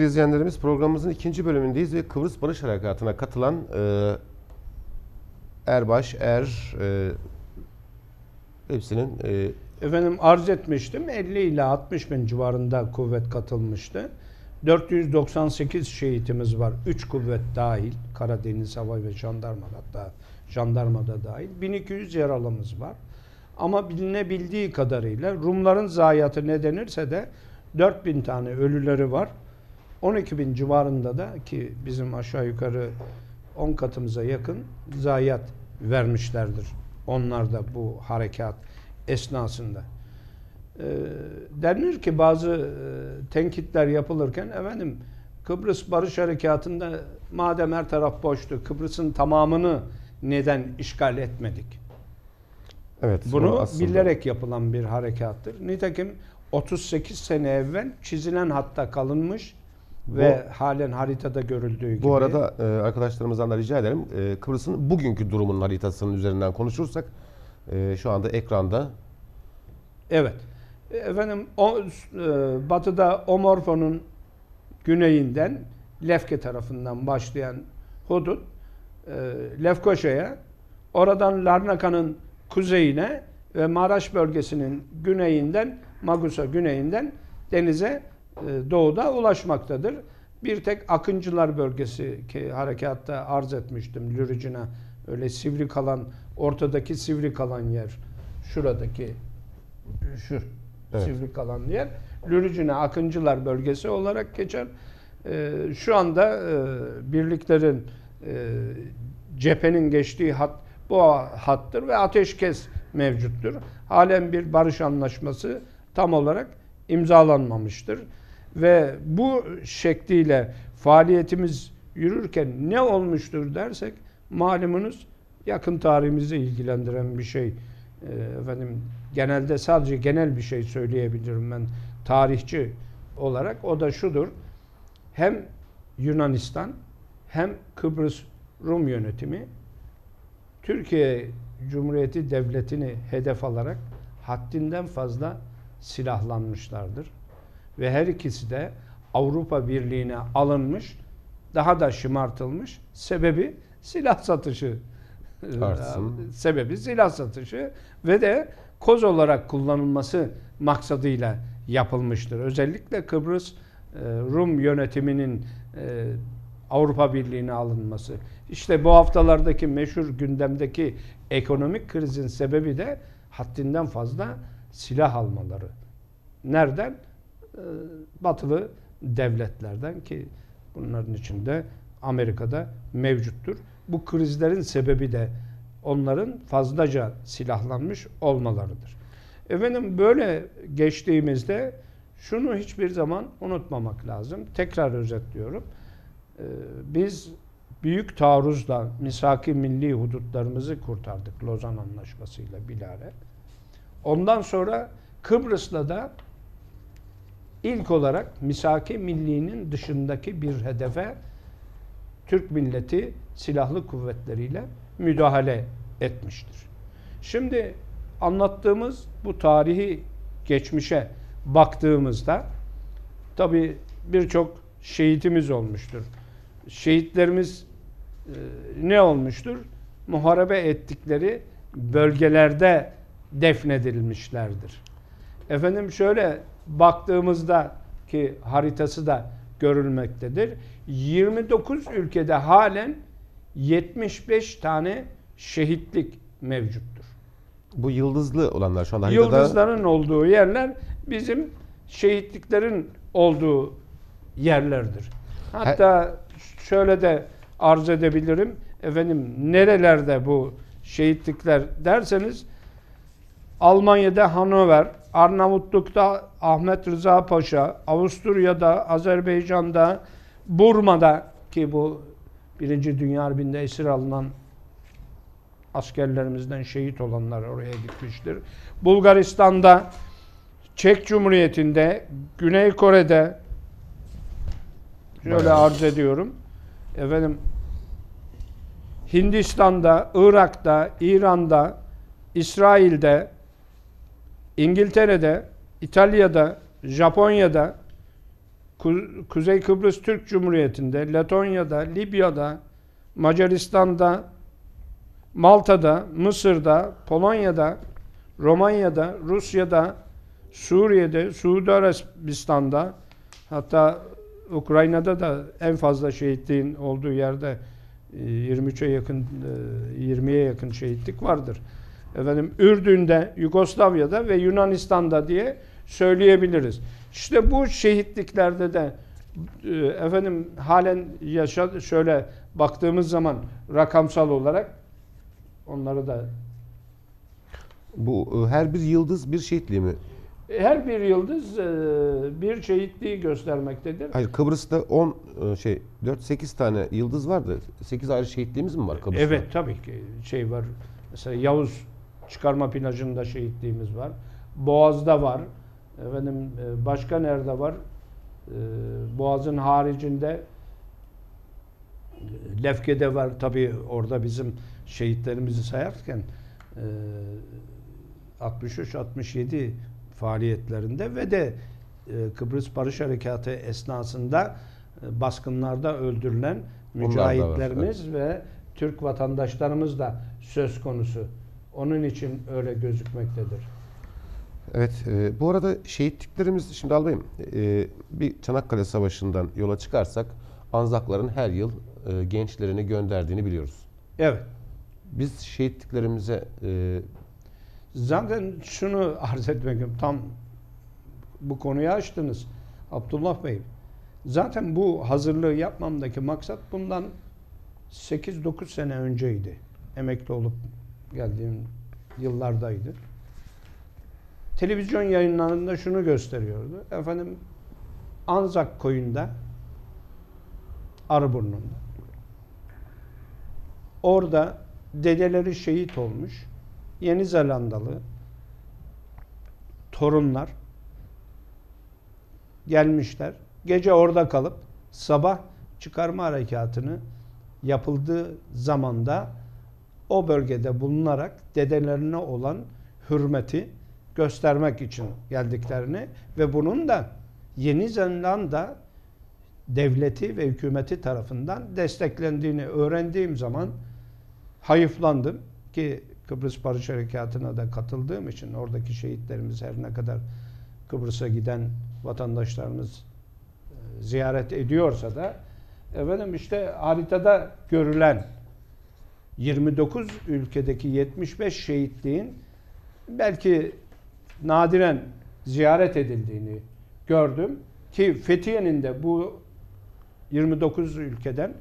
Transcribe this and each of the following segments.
Sevgili izleyenlerimiz programımızın ikinci bölümündeyiz ve Kıbrıs Barış Harekatı'na katılan e, Erbaş, Er e, hepsinin e, Efendim arz etmiştim 50 ile 60 bin civarında kuvvet katılmıştı. 498 şehitimiz var. 3 kuvvet dahil. Karadeniz Hava ve Jandarma hatta jandarmada dahil. 1200 yaralımız var. Ama bilinebildiği kadarıyla Rumların zayiatı ne denirse de 4000 tane ölüleri var. 12 bin civarında da ki bizim aşağı yukarı 10 katımıza yakın zayiat vermişlerdir. Onlar da bu harekat esnasında. Ee, denir ki bazı e, tenkitler yapılırken efendim Kıbrıs Barış Harekatı'nda madem her taraf boştu Kıbrıs'ın tamamını neden işgal etmedik? evet Bunu aslında- bilerek yapılan bir harekattır. Nitekim 38 sene evvel çizilen hatta kalınmış ve halen haritada görüldüğü gibi. Bu arada e, arkadaşlarımızdan da rica ederim e, Kıbrıs'ın bugünkü durumunun haritasının üzerinden konuşursak e, şu anda ekranda Evet. Efendim o, e, batıda Omorfo'nun güneyinden Lefke tarafından başlayan hudut e, Lefkoşa'ya oradan Larnaka'nın kuzeyine ve Maraş bölgesinin güneyinden Magus'a güneyinden denize doğuda ulaşmaktadır. Bir tek Akıncılar bölgesi ki harekatta arz etmiştim Lüricina öyle sivri kalan ortadaki sivri kalan yer şuradaki şu Evet. sivri kalan yer Lüricine Akıncılar bölgesi olarak geçer. Ee, şu anda e, birliklerin e, cephenin geçtiği hat bu hattır ve ateşkes mevcuttur. Halen bir barış anlaşması tam olarak imzalanmamıştır. Ve bu şekliyle faaliyetimiz yürürken ne olmuştur dersek malumunuz yakın tarihimizi ilgilendiren bir şey. Ee, efendim genelde sadece genel bir şey söyleyebilirim ben tarihçi olarak. O da şudur. Hem Yunanistan hem Kıbrıs Rum yönetimi Türkiye Cumhuriyeti Devleti'ni hedef alarak haddinden fazla silahlanmışlardır. Ve her ikisi de Avrupa Birliği'ne alınmış, daha da şımartılmış. Sebebi silah satışı. Artsın. Sebebi silah satışı ve de koz olarak kullanılması maksadıyla yapılmıştır. Özellikle Kıbrıs e, Rum yönetiminin e, Avrupa Birliği'ne alınması. İşte bu haftalardaki meşhur gündemdeki ekonomik krizin sebebi de haddinden fazla silah almaları. Nereden? Ee, Batılı devletlerden ki bunların içinde Amerika'da mevcuttur. Bu krizlerin sebebi de onların fazlaca silahlanmış olmalarıdır. Efendim böyle geçtiğimizde şunu hiçbir zaman unutmamak lazım. Tekrar özetliyorum. Ee, Biz büyük taarruzla misaki milli hudutlarımızı kurtardık Lozan Anlaşması'yla bilare. Ondan sonra Kıbrıs'la da ilk olarak misaki milliğinin dışındaki bir hedefe Türk milleti silahlı kuvvetleriyle müdahale etmiştir. Şimdi anlattığımız bu tarihi geçmişe baktığımızda tabi birçok şehitimiz olmuştur. Şehitlerimiz e, ne olmuştur? Muharebe ettikleri bölgelerde defnedilmişlerdir. Efendim şöyle baktığımızda ki haritası da görülmektedir. 29 ülkede halen 75 tane şehitlik mevcuttur. bu yıldızlı olanlar şu anda haritada Yıldızların olduğu yerler bizim şehitliklerin olduğu yerlerdir. Hatta şöyle de arz edebilirim. Efendim nerelerde bu şehitlikler derseniz Almanya'da Hanover, Arnavutluk'ta Ahmet Rıza Paşa, Avusturya'da, Azerbaycan'da, Burma'da ki bu Birinci Dünya Harbi'nde esir alınan askerlerimizden şehit olanlar oraya gitmiştir. Bulgaristan'da, Çek Cumhuriyeti'nde, Güney Kore'de şöyle Bayağı. arz ediyorum. Efendim Hindistan'da, Irak'ta, İran'da, İsrail'de, İngiltere'de, İtalya'da, Japonya'da Ku- Kuzey Kıbrıs Türk Cumhuriyeti'nde, Letonya'da, Libya'da, Macaristan'da, Malta'da, Mısır'da, Polonya'da, Romanya'da, Rusya'da, Suriye'de, Suudi Arabistan'da, hatta Ukrayna'da da en fazla şehitliğin olduğu yerde e, 23'e yakın, e, 20'ye yakın şehitlik vardır. Efendim Ürdün'de, Yugoslavya'da ve Yunanistan'da diye söyleyebiliriz. İşte bu şehitliklerde de e, efendim halen yaşa şöyle baktığımız zaman rakamsal olarak onları da Bu e, her bir yıldız bir şehitliği mi? her bir yıldız e, bir şehitliği göstermektedir. Hayır Kıbrıs'ta 10 e, şey 4-8 tane yıldız vardı. 8 ayrı şehitliğimiz mi var Kıbrıs'ta? Evet tabii ki şey var. Mesela Yavuz çıkarma plajında şehitliğimiz var. Boğaz'da var. Efendim e, başka nerede var? E, Boğaz'ın haricinde e, Lefke'de var. Tabii orada bizim şehitlerimizi sayarken e, 63-67 faaliyetlerinde ve de Kıbrıs Barış Harekatı esnasında baskınlarda öldürülen mücahitlerimiz ve Türk vatandaşlarımız da söz konusu. Onun için öyle gözükmektedir. Evet. e, bu arada şehitliklerimiz şimdi albayım e, bir Çanakkale Savaşı'ndan yola çıkarsak Anzakların her yıl e, gençlerini gönderdiğini biliyoruz. Evet. Biz şehitliklerimize e, Zaten şunu arz etmek tam bu konuyu açtınız Abdullah Bey. Zaten bu hazırlığı yapmamdaki maksat bundan 8-9 sene önceydi. Emekli olup geldiğim yıllardaydı. Televizyon yayınlarında şunu gösteriyordu. Efendim Anzak koyunda Arıburnu'nda. Orada dedeleri şehit olmuş. Yeni Zelandalı torunlar gelmişler. Gece orada kalıp sabah çıkarma harekatını yapıldığı zamanda o bölgede bulunarak dedelerine olan hürmeti göstermek için geldiklerini ve bunun da Yeni Zelanda devleti ve hükümeti tarafından desteklendiğini öğrendiğim zaman hayıflandım ki Kıbrıs Barış Harekatı'na da katıldığım için oradaki şehitlerimiz her ne kadar Kıbrıs'a giden vatandaşlarımız e, ziyaret ediyorsa da efendim işte haritada görülen 29 ülkedeki 75 şehitliğin belki nadiren ziyaret edildiğini gördüm ki Fethiye'nin de bu 29 ülkeden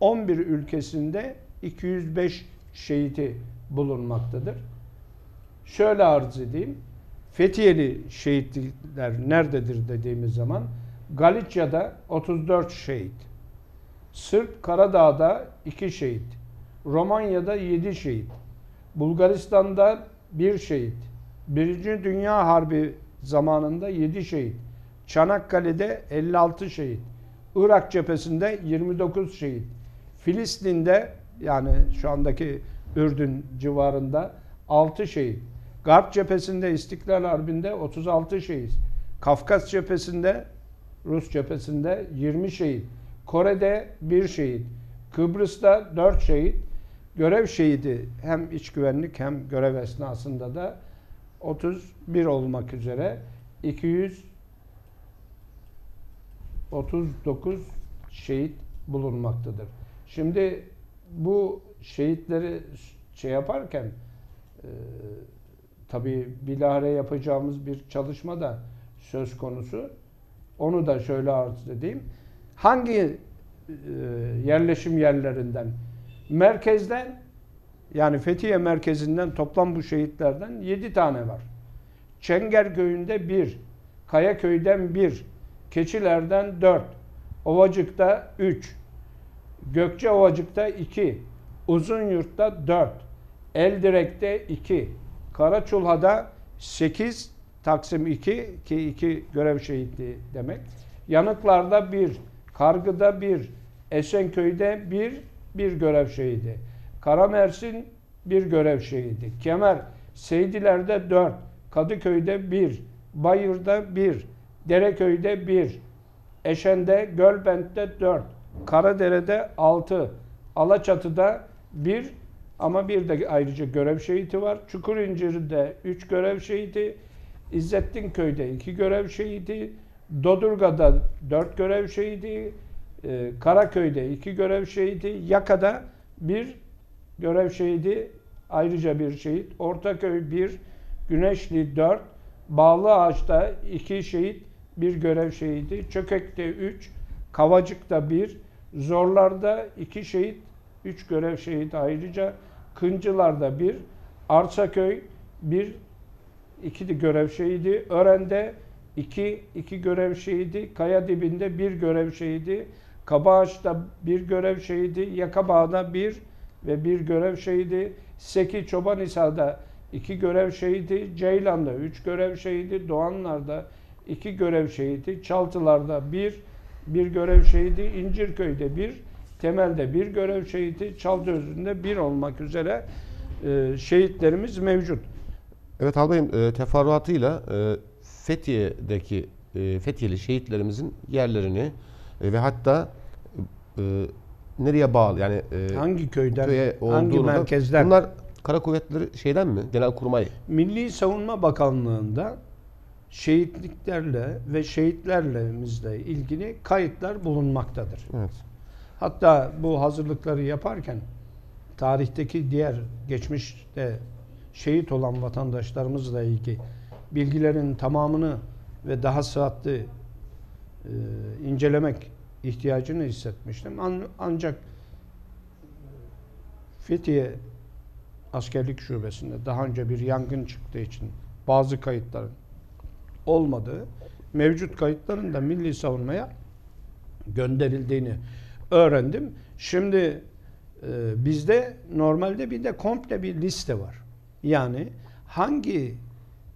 11 ülkesinde 205 şehiti bulunmaktadır. Şöyle arz edeyim. Fethiyeli şehitlikler nerededir dediğimiz zaman Galicia'da 34 şehit. Sırp Karadağ'da 2 şehit. Romanya'da 7 şehit. Bulgaristan'da 1 şehit. Birinci Dünya Harbi zamanında 7 şehit. Çanakkale'de 56 şehit. Irak cephesinde 29 şehit. Filistin'de yani şu andaki Ürdün civarında 6 şehit. Garp cephesinde İstiklal Harbi'nde 36 şehit. Kafkas cephesinde Rus cephesinde 20 şehit. Kore'de 1 şehit. Kıbrıs'ta 4 şehit. Görev şehidi hem iç güvenlik hem görev esnasında da 31 olmak üzere 239 şehit bulunmaktadır. Şimdi bu şehitleri şey yaparken e, tabii bilahare yapacağımız bir çalışma da söz konusu. Onu da şöyle arz edeyim. Hangi e, yerleşim yerlerinden? Merkezden yani Fethiye merkezinden toplam bu şehitlerden 7 tane var. Çengerköy'ünde 1, Kayaköy'den 1, Keçiler'den 4, Ovacık'ta 3, Gökçeovacık'ta 2, Uzunyurt'ta 4, Eldirek'te 2, Karaçulha'da 8, Taksim 2 ki 2 görev şehitliği demek. Yanıklar'da 1, Kargı'da 1, Esenköy'de 1, 1 görev şehidi. Karamersin 1 görev şehidi. Kemer Seydiler'de 4, Kadıköy'de 1, Bayır'da 1, Dereköy'de 1, Eşen'de, Gölbent'te 4, Karadere'de 6, Alaçatı'da 1 ama bir de ayrıca görev şehidi var. Çukurincir'de 3 görev şehidi, İzzettinköy'de 2 görev şehidi, Dodurga'da 4 görev şehidi, e, Karaköy'de 2 görev şehidi, Yaka'da 1 görev şehidi, ayrıca bir şehit, Ortaköy 1, Güneşli 4, Bağlıağaç'ta 2 şehit, bir görev şehidi, Çökek'te 3, Kavacık'ta 1, Zorlar'da 2 şehit, 3 görev şehidi ayrıca, Kıncılar'da 1, Arsaköy 1, 2 de görev şehidi, Ören'de 2, 2 görev şehidi, Kaya dibinde 1 görev şehidi, Kabaağaç'ta 1 görev şehidi, Yakabağ'da 1 ve 1 görev şehidi, Seki Çobanhisar'da 2 görev şehidi, Ceylan'da 3 görev şehidi, Doğanlar'da 2 görev şehidi, Çaltılar'da 1, 1 görev şehidi, İncirköy'de 1, Temel'de 1 görev şehidi, Çaldıözü'nde 1 olmak üzere e, şehitlerimiz mevcut. Evet albayım e, teferruatıyla e, Fethiye'deki e, Fethiyeli şehitlerimizin yerlerini e, ve hatta e, nereye bağlı yani e, Hangi köyden, köye hangi merkezden? Bunlar Kara Kuvvetleri şeyden mi? Genelkurmay. Milli Savunma Bakanlığı'nda şehitliklerle ve şehitlerle ilgili kayıtlar bulunmaktadır. Evet. Hatta bu hazırlıkları yaparken tarihteki diğer geçmişte şehit olan vatandaşlarımızla ilgili bilgilerin tamamını ve daha sıhhatli incelemek ihtiyacını hissetmiştim. An- ancak Fethiye askerlik şubesinde daha önce bir yangın çıktığı için bazı kayıtların olmadığı, mevcut kayıtların da milli savunmaya gönderildiğini öğrendim. Şimdi e, bizde normalde bir de komple bir liste var. Yani hangi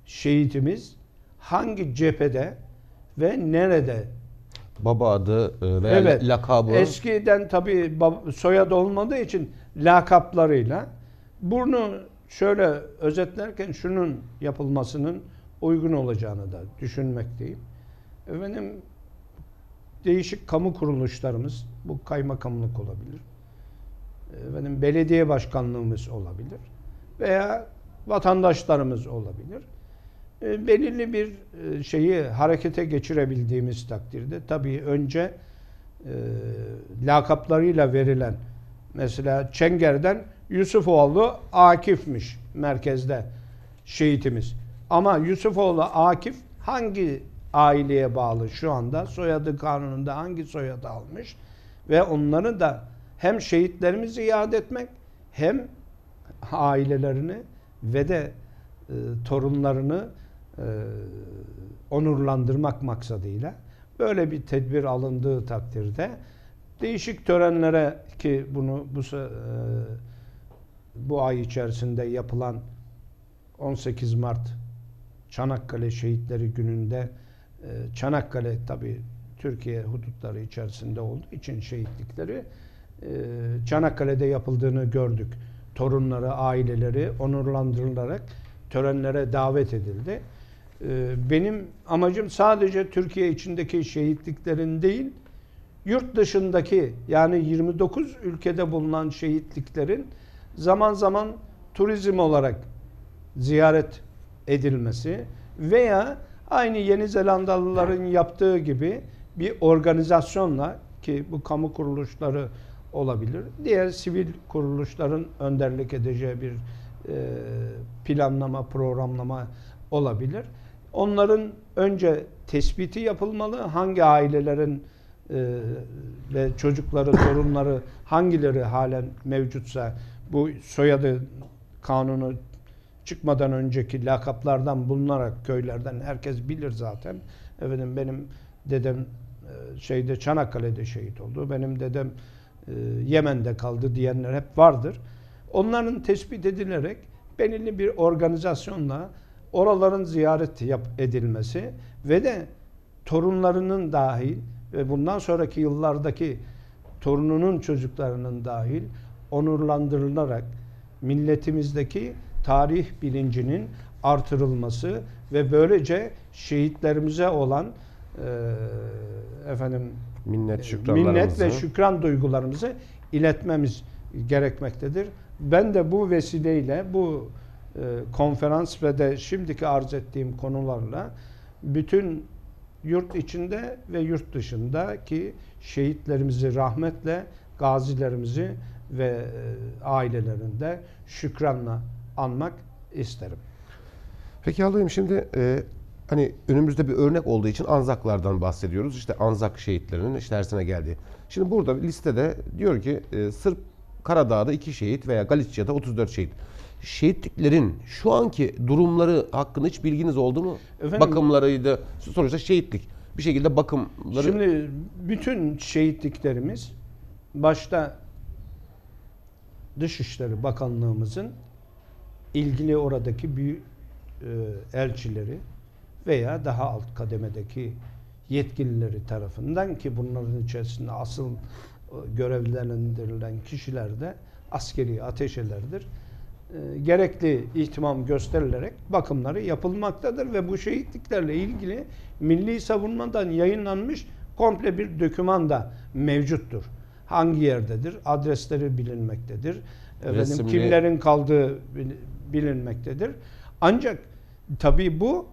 şehitimiz hangi cephede ve nerede Baba adı e, veya Evet. lakabı. Eskiden tabii soyadı olmadığı için lakaplarıyla bunu şöyle özetlerken şunun yapılmasının uygun olacağını da düşünmekteyim. Efendim değişik kamu kuruluşlarımız bu kaymakamlık olabilir. Efendim belediye başkanlığımız olabilir veya vatandaşlarımız olabilir. E, belirli bir e, şeyi harekete geçirebildiğimiz takdirde tabii önce e, lakaplarıyla verilen mesela Çenger'den Yusufoğlu Akif'miş merkezde şehitimiz. Ama Yusufoğlu Akif hangi aileye bağlı şu anda soyadı kanununda hangi soyadı almış ve onları da hem şehitlerimizi iade etmek hem ailelerini ve de e, torunlarını e, onurlandırmak maksadıyla böyle bir tedbir alındığı takdirde değişik törenlere ki bunu bu e, bu ay içerisinde yapılan 18 Mart Çanakkale Şehitleri Günü'nde e, Çanakkale tabi Türkiye hudutları içerisinde olduğu için şehitlikleri Çanakkale'de yapıldığını gördük. Torunları, aileleri onurlandırılarak törenlere davet edildi. E, Benim amacım sadece Türkiye içindeki şehitliklerin değil, yurt dışındaki yani 29 ülkede bulunan şehitliklerin zaman zaman turizm olarak ziyaret edilmesi veya aynı Yeni Zelandalıların yaptığı gibi bir organizasyonla ki bu kamu kuruluşları olabilir. Diğer sivil kuruluşların önderlik edeceği bir e, planlama, programlama olabilir. Onların önce tespiti yapılmalı. Hangi ailelerin e, ve çocukları, torunları hangileri halen mevcutsa bu soyadı kanunu çıkmadan önceki lakaplardan bulunarak köylerden herkes bilir zaten. Efendim benim dedem e, şeyde Çanakkale'de şehit oldu. Benim dedem e, Yemen'de kaldı diyenler hep vardır. Onların tespit edilerek belirli bir organizasyonla oraların ziyaret yap edilmesi ve de torunlarının dahil ve bundan sonraki yıllardaki torununun çocuklarının dahil onurlandırılarak milletimizdeki tarih bilincinin artırılması ve böylece şehitlerimize olan e, efendim Minnet, minnet ve şükran duygularımızı iletmemiz gerekmektedir. Ben de bu vesileyle bu konferans ve de şimdiki arz ettiğim konularla bütün yurt içinde ve yurt dışındaki şehitlerimizi rahmetle, gazilerimizi ve e, ailelerinde şükranla anmak isterim. Peki alayım şimdi e, hani önümüzde bir örnek olduğu için Anzaklardan bahsediyoruz. İşte Anzak şehitlerinin işte dersine geldi. Şimdi burada listede diyor ki e, Sırp Karadağ'da 2 şehit veya Galicia'da 34 şehit. Şehitliklerin şu anki durumları hakkında hiç bilginiz oldu mu? Efendim- Bakımlarıydı. Sonuçta şehitlik. Bir şekilde bakımları Şimdi bütün şehitliklerimiz başta Dışişleri Bakanlığımızın ilgili oradaki büyük e, elçileri veya daha alt kademedeki yetkilileri tarafından ki bunların içerisinde asıl e, görevlendirilen kişiler de askeri ateşelerdir. E, gerekli ihtimam gösterilerek bakımları yapılmaktadır ve bu şehitliklerle ilgili milli savunmadan yayınlanmış komple bir doküman da mevcuttur. Hangi yerdedir? Adresleri bilinmektedir. Efendim, Resimli- kimlerin kaldığı bil- bilinmektedir. Ancak tabii bu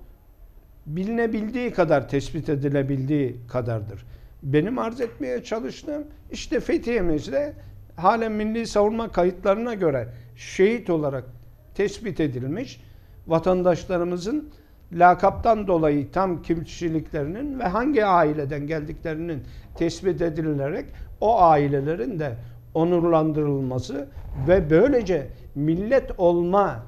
bilinebildiği kadar, tespit edilebildiği kadardır. Benim arz etmeye çalıştığım işte Fethiye'mizde halen milli savunma kayıtlarına göre şehit olarak tespit edilmiş vatandaşlarımızın lakaptan dolayı tam kişiliklerinin ve hangi aileden geldiklerinin tespit edilerek o ailelerin de onurlandırılması ve böylece millet olma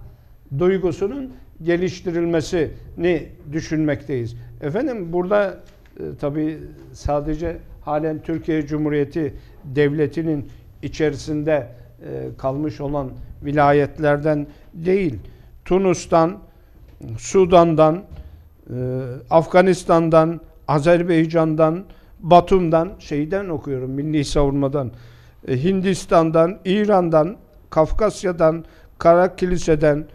duygusunun geliştirilmesini düşünmekteyiz. Efendim burada e, tabii sadece halen Türkiye Cumhuriyeti Devleti'nin içerisinde e, kalmış olan vilayetlerden değil, Tunus'tan, Sudan'dan, e, Afganistan'dan, Azerbaycan'dan, Batum'dan, şeyden okuyorum, Milli Savunmadan, e, Hindistan'dan, İran'dan, Kafkasya'dan, Kara Kilise'den,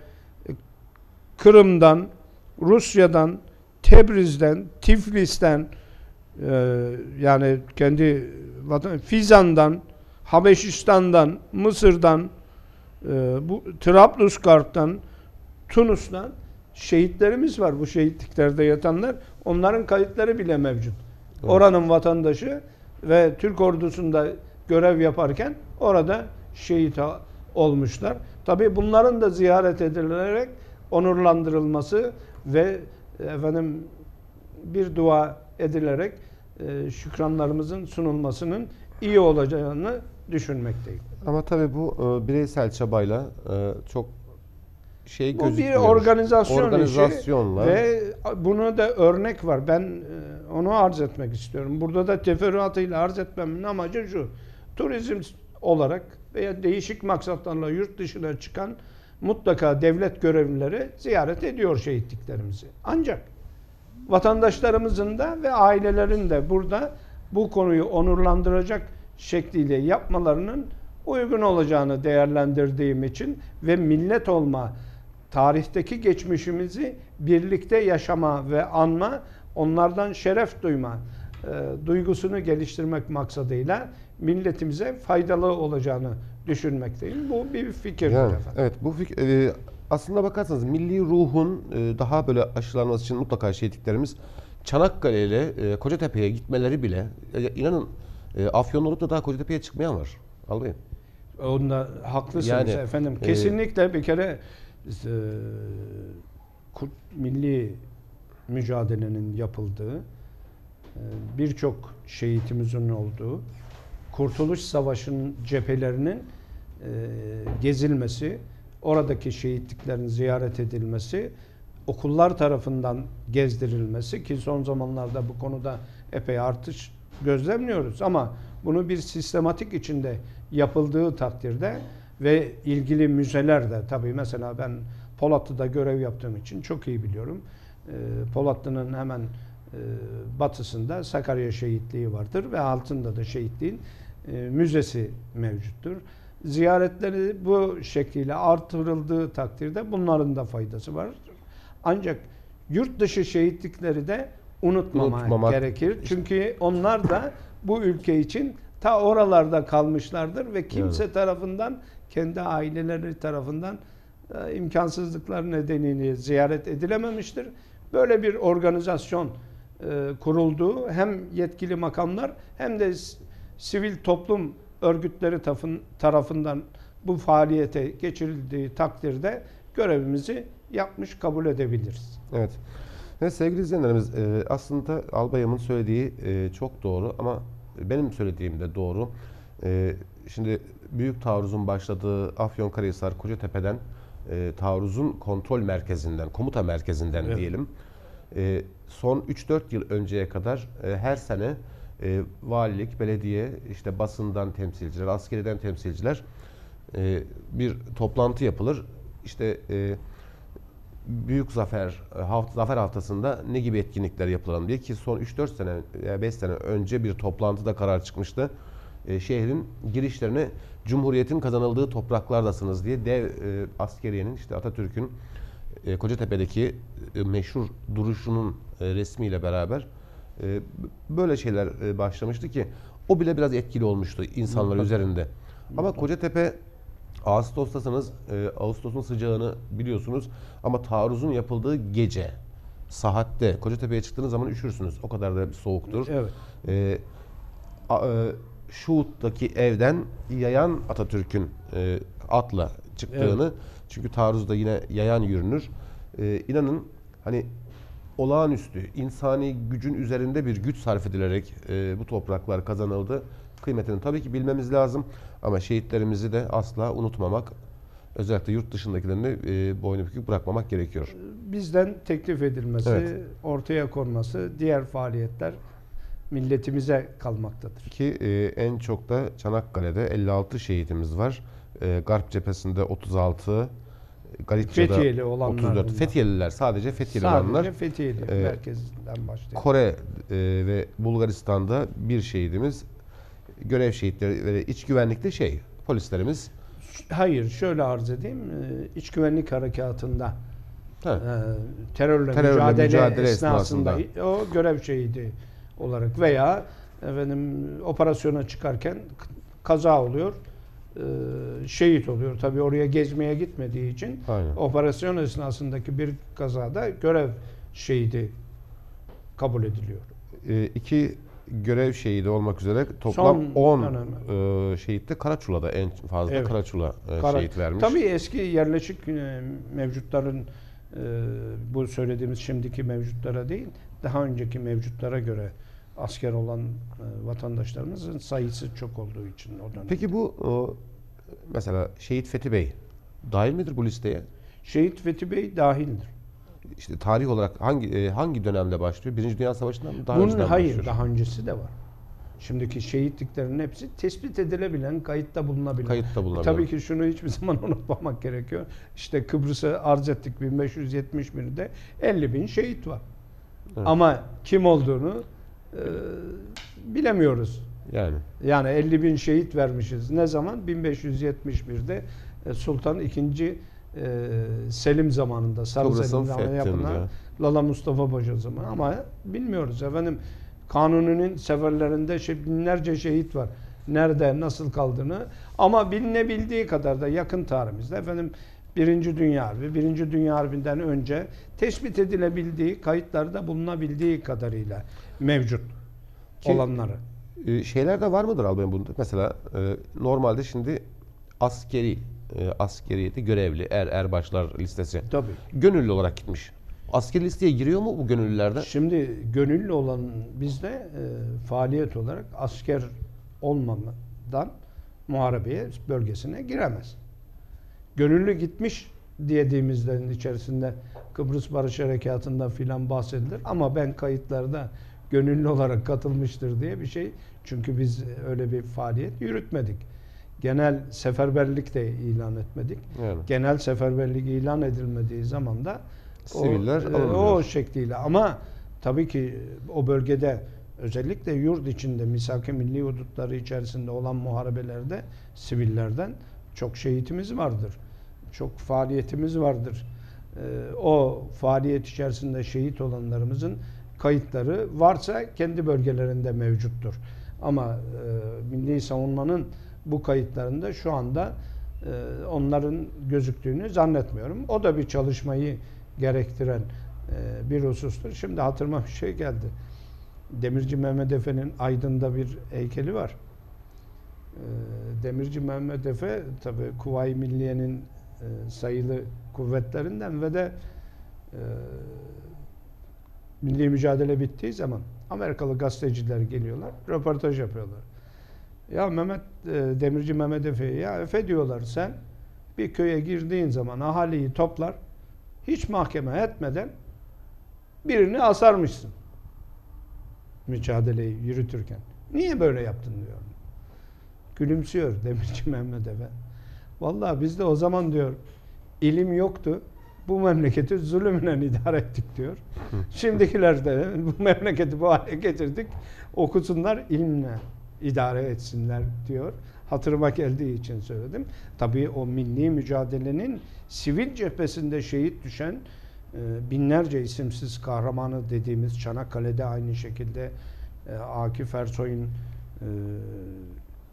Kırım'dan, Rusya'dan, Tebriz'den, Tiflis'ten yani kendi vatan, Fizan'dan, Habeşistan'dan, Mısır'dan, e, bu Trablusgarp'tan, Tunus'tan şehitlerimiz var. Bu şehitliklerde yatanlar. Onların kayıtları bile mevcut. Evet. Oranın vatandaşı ve Türk ordusunda görev yaparken orada şehit olmuşlar. Tabii bunların da ziyaret edilerek onurlandırılması ve efendim bir dua edilerek e, şükranlarımızın sunulmasının iyi olacağını düşünmekteyim. ama tabii bu e, bireysel çabayla e, çok şey Bu bir gözükmüyor. organizasyon Organizasyonla. işi ve bunu da örnek var. Ben e, onu arz etmek istiyorum. Burada da teferruatıyla arz etmemin amacı şu. Turizm olarak veya değişik maksatlarla yurt dışına çıkan mutlaka devlet görevlileri ziyaret ediyor şehitliklerimizi. Ancak vatandaşlarımızın da ve ailelerin de burada bu konuyu onurlandıracak şekliyle yapmalarının uygun olacağını değerlendirdiğim için ve millet olma, tarihteki geçmişimizi birlikte yaşama ve anma, onlardan şeref duyma e, duygusunu geliştirmek maksadıyla milletimize faydalı olacağını düşünmekteyim. Bu bir fikirdir Yani, efendim. evet bu fik- e, aslında bakarsanız milli ruhun e, daha böyle aşılanması için mutlaka şehitliklerimiz Çanakkale ile e, Kocatepe'ye gitmeleri bile e, inanın e, Afyon olup da daha Kocatepe'ye çıkmayan var. Albayım. Onda haklısınız Yani, efendim. e, Kesinlikle bir kere e, Kurt milli mücadelenin yapıldığı, e, birçok şehitimizin olduğu, Kurtuluş Savaşı'nın cephelerinin e, gezilmesi, oradaki şehitliklerin ziyaret edilmesi, okullar tarafından gezdirilmesi ki son zamanlarda bu konuda epey artış gözlemliyoruz ama bunu bir sistematik içinde yapıldığı takdirde ve ilgili müzeler de tabii mesela ben Polatlı'da görev yaptığım için çok iyi biliyorum. Ee, Polatlı'nın hemen e, batısında Sakarya Şehitliği vardır ve altında da şehitliğin e, müzesi mevcuttur. Ziyaretleri bu şekilde artırıldığı takdirde bunların da faydası var. Ancak yurt dışı şehitlikleri de unutmamak, Unutmamak. gerekir. Çünkü onlar da bu ülke için ta oralarda kalmışlardır ve kimse tarafından kendi aileleri tarafından e, imkansızlıklar nedeniyle ziyaret edilememiştir. Böyle bir organizasyon e, kurulduğu hem yetkili makamlar hem de sivil toplum örgütleri tafın- tarafından bu faaliyete geçirildiği takdirde görevimizi yapmış kabul edebiliriz. Evet. Evet sevgili izleyenlerimiz e, aslında albayımın söylediği e, çok doğru ama benim söylediğim de doğru. E, şimdi büyük taarruzun başladığı Afyonkarahisar Kocatepe'den e, taarruzun kontrol merkezinden, komuta merkezinden Evet. diyelim. E, son 3-4 yıl önceye kadar e, her sene e, valilik, belediye, işte basından temsilciler, askeriden temsilciler e, bir toplantı yapılır. İşte e, Büyük Zafer e, haft- Zafer haftasında ne gibi etkinlikler yapılalım diye ki son 3-4 sene veya 5 sene önce bir toplantıda karar çıkmıştı. E, şehrin girişlerine Cumhuriyet'in kazanıldığı topraklardasınız diye dev e, askeriyenin işte Atatürk'ün e, Kocatepe'deki e, meşhur duruşunun e, resmiyle beraber e, böyle şeyler e, başlamıştı ki o bile biraz etkili olmuştu insanlar üzerinde. Ama Kocatepe Ağustos'tasınız, e, Ağustos'un sıcağını biliyorsunuz ama taarruzun yapıldığı gece, saatte Kocatepe'ye çıktığınız zaman üşürsünüz. O kadar da soğuktur. Evet. E, a- e, Şuhut'taki evden yayan Atatürk'ün e, atla çıktığını çünkü taarruzda yine yayan yürünür. E, inanın hani olağanüstü insani gücün üzerinde bir güç sarf edilerek e, bu topraklar kazanıldı. Kıymetini tabii ki bilmemiz lazım ama şehitlerimizi de asla unutmamak, özellikle yurt dışındakilerini e, boynu bükük bırakmamak gerekiyor. Bizden teklif edilmesi, Evet. ortaya konması, diğer faaliyetler milletimize kalmaktadır. Ki e, en çok da Çanakkale'de 56 şehitimiz var. E, Garp cephesinde 36, Galicia'da Fethiyeli olanlar 34. bunlar. Fethiyeliler sadece Fethiyeli Sadece olanlar. Fethiyeli e, merkezinden başlayalım. Kore e, ve Bulgaristan'da bir şehidimiz. Görev şehitleri ve iç güvenlikte şey polislerimiz. Hayır, şöyle arz edeyim. Ee, İç güvenlik harekatında Ha, e, terörle, Terörle mücadele, mücadele esnasında, esnasında. o görev şehidi olarak veya efendim operasyona çıkarken kaza oluyor. E, şehit oluyor. Tabii oraya gezmeye gitmediği için Aynen. operasyon esnasındaki bir kazada görev şehidi kabul ediliyor. E, iki görev şehidi olmak üzere toplam Son 10 dönem. e, şehit de Karaçula'da en fazla Evet. Karaçula e, Kara- şehit vermiş. Tabii eski yerleşik e, mevcutların e, bu söylediğimiz şimdiki mevcutlara değil, daha önceki mevcutlara göre asker olan e, vatandaşlarımızın sayısı çok olduğu için o dönem. Peki bu o, mesela Şehit Fethi Bey dahil midir bu listeye? Şehit Fethi Bey dahildir. İşte tarih olarak hangi e, hangi dönemde başlıyor? Birinci Dünya Savaşı'ndan mı? Daha Bunun önceden hayır, başlıyor? daha öncesi de var. Şimdiki şehitliklerin hepsi tespit edilebilen, kayıtta bulunabilen. Kayıtta bulunabilen. Tabii ki şunu hiçbir zaman unutmamak gerekiyor. İşte Kıbrıs'ı arz ettik 1571'de 50 bin şehit var. Evet. Ama kim olduğunu e, bilemiyoruz. Yani Yani 50 bin şehit vermişiz. Ne zaman? 1571'de e, Sultan II. e, Selim zamanında, Sarı Kıbrıs'ın Selim zamanında fethinde. yapılan Lala Mustafa Paşa zamanı. Ama bilmiyoruz efendim. Kanuni'nin seferlerinde şey, binlerce şehit var. Nerede, nasıl kaldığını. Ama bilinebildiği kadar da yakın tarihimizde efendim Birinci Dünya Harbi, Birinci Dünya Harbi'nden önce tespit edilebildiği, kayıtlarda bulunabildiği kadarıyla mevcut Ki- olanları. e, şeyler de var mıdır albayım bunda? Mesela e, normalde şimdi askeri e, askeriyeti görevli er erbaşlar listesi Tabii. gönüllü olarak gitmiş. Askeri listeye giriyor mu bu gönüllülerden? Şimdi gönüllü olan bizde e, faaliyet olarak asker olmamadan muharebeye bölgesine giremez. Gönüllü gitmiş dediğimizlerin içerisinde Kıbrıs Barış Harekatı'ndan filan bahsedilir ama ben kayıtlarda gönüllü olarak katılmıştır diye bir şey çünkü biz öyle bir faaliyet yürütmedik. Genel seferberlik de ilan etmedik. Yani. Genel seferberlik ilan edilmediği zaman da Siviller o, e, o şekliyle ama tabii ki o bölgede özellikle yurt içinde misak-ı milli hudutları içerisinde olan muharebelerde sivillerden çok şehitimiz vardır. Çok faaliyetimiz vardır. Ee, o faaliyet içerisinde şehit olanlarımızın kayıtları varsa kendi bölgelerinde mevcuttur. Ama e, Milli Savunma'nın bu kayıtlarında şu anda e, onların gözüktüğünü zannetmiyorum. O da bir çalışmayı gerektiren e, bir husustur. Şimdi hatırıma bir şey geldi. Demirci Mehmet Efe'nin Aydın'da bir heykeli var. E, Demirci Mehmet Efe tabi Kuvayi Milliye'nin e, sayılı kuvvetlerinden ve de e, milli mücadele bittiği zaman Amerikalı gazeteciler geliyorlar, röportaj yapıyorlar. Ya Mehmet e, Demirci Mehmet Efe'ye ya Efe diyorlar sen bir köye girdiğin zaman ahaliyi toplar hiç mahkeme etmeden birini asarmışsın mücadeleyi yürütürken. Niye böyle yaptın diyor. Gülümsüyor Demirci Mehmet Efe. Vallahi bizde o zaman diyor ilim yoktu. Bu memleketi zulümle idare ettik diyor. Şimdikiler de bu memleketi bu hale getirdik. Okusunlar ilimle idare etsinler diyor. Hatırıma geldiği için söyledim. Tabii o milli mücadelenin sivil cephesinde şehit düşen e, binlerce isimsiz kahramanı dediğimiz Çanakkale'de aynı şekilde e, Akif Ersoy'un e,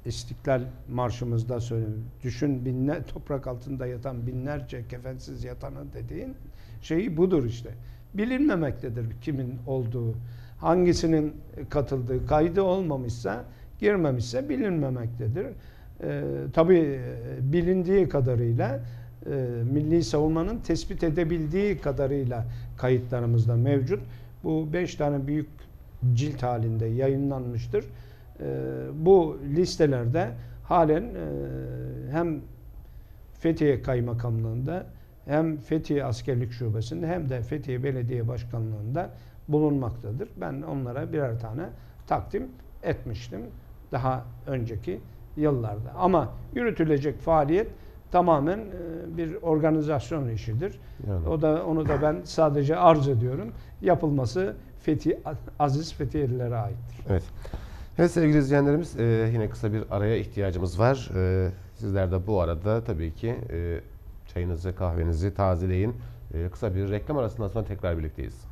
İstiklal Marşımızda söyledim. Düşün binler toprak altında yatan binlerce kefensiz yatanı dediğin şeyi budur işte. Bilinmemektedir kimin olduğu, hangisinin katıldığı, kaydı olmamışsa, girmemişse bilinmemektedir. Ee, tabii e, bilindiği kadarıyla e, Milli Savunma'nın tespit edebildiği kadarıyla kayıtlarımızda mevcut. Bu beş tane büyük cilt halinde yayınlanmıştır. Ee, bu listelerde halen e, hem Fethiye Kaymakamlığı'nda hem Fethiye Askerlik Şubesi'nde hem de Fethiye Belediye Başkanlığı'nda bulunmaktadır. Ben onlara birer tane takdim etmiştim daha önceki yıllarda. Ama yürütülecek faaliyet tamamen e, bir organizasyon işidir. Yani. O da onu da ben sadece arz ediyorum. Yapılması Fethi Aziz Fethiyelilere aittir. Evet. Evet sevgili izleyenlerimiz e, yine kısa bir araya ihtiyacımız var. E, sizler de bu arada tabii ki e, çayınızı kahvenizi tazeleyin. E, kısa bir reklam arasından sonra tekrar birlikteyiz.